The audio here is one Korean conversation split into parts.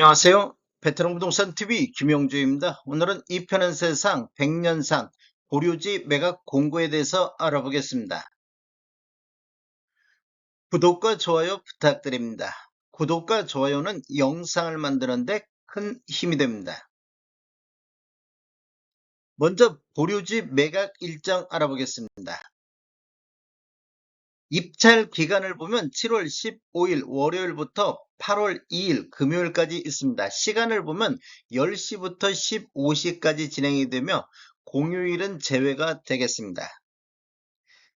안녕하세요. 베테랑 부동산 TV 김영주입니다. 오늘은 이 편은 세상 100년산 보류지 매각 공고에 대해서 알아보겠습니다. 구독과 좋아요 부탁드립니다. 구독과 좋아요는 영상을 만드는데 큰 힘이 됩니다. 먼저 보류지 매각 일정 알아보겠습니다. 입찰 기간을 보면 7월 15일 월요일부터 8월 2일 금요일까지 있습니다. 시간을 보면 10시부터 15시까지 진행이 되며 공휴일은 제외가 되겠습니다.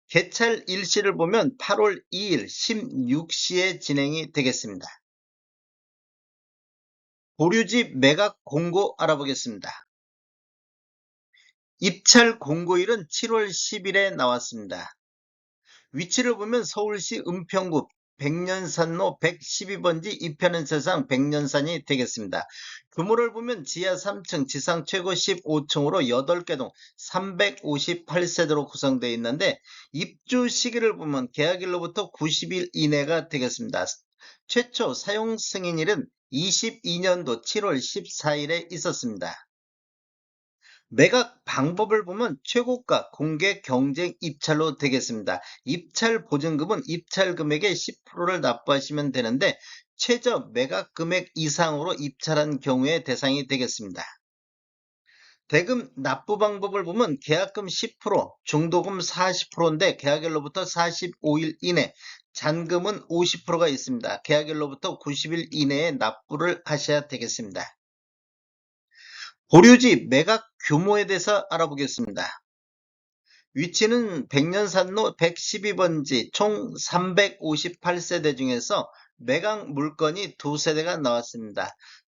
개찰 일시를 보면 8월 2일 16시에 진행이 되겠습니다. 보류지 매각 공고 알아보겠습니다. 입찰 공고일은 7월 10일에 나왔습니다. 위치를 보면 서울시 은평구 백년산로 112번지 이편은 세상 백년산이 되겠습니다. 규모를 보면 지하 3층, 지상 최고 15층으로 8개 동 358세대로 구성되어 있는데 입주 시기를 보면 계약일로부터 90일 이내가 되겠습니다. 최초 사용 승인일은 22년도 7월 14일에 있었습니다. 매각 방법을 보면 최고가 공개 경쟁 입찰로 되겠습니다. 입찰 보증금은 입찰 금액의 10%를 납부하시면 되는데 최저 매각 금액 이상으로 입찰한 경우에 대상이 되겠습니다. 대금 납부 방법을 보면 계약금 10%, 중도금 40%인데 계약일로부터 45일 이내, 잔금은 50%가 있습니다. 계약일로부터 90일 이내에 납부를 하셔야 되겠습니다. 보류지 매각 규모에 대해서 알아보겠습니다. 위치는 백년산로 112번지 총 358세대 중에서 매각 물건이 두 세대가 나왔습니다.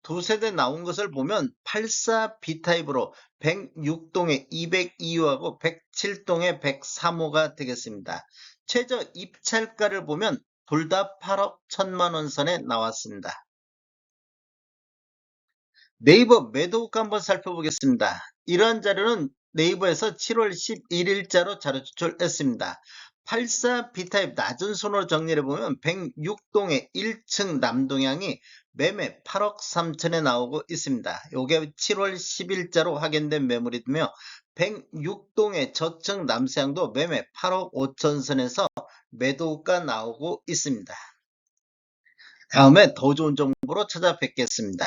두 세대 나온 것을 보면 84 B타입으로 106동에 202호하고 107동에 103호가 되겠습니다. 최저 입찰가를 보면 둘 다 8억 1천만원 선에 나왔습니다. 네이버 매도가 한번 살펴보겠습니다. 이러한 자료는 네이버에서 7월 11일자로 자료 추출했습니다. 84 B타입 낮은 손으로 정리를 보면 106동의 1층 남동향이 매매 8억 3천에 나오고 있습니다. 요게 7월 10일자로 확인된 매물이며 106동의 저층 남서향도 매매 8억 5천 선에서 매도가 나오고 있습니다. 다음에 더 좋은 정보로 찾아뵙겠습니다.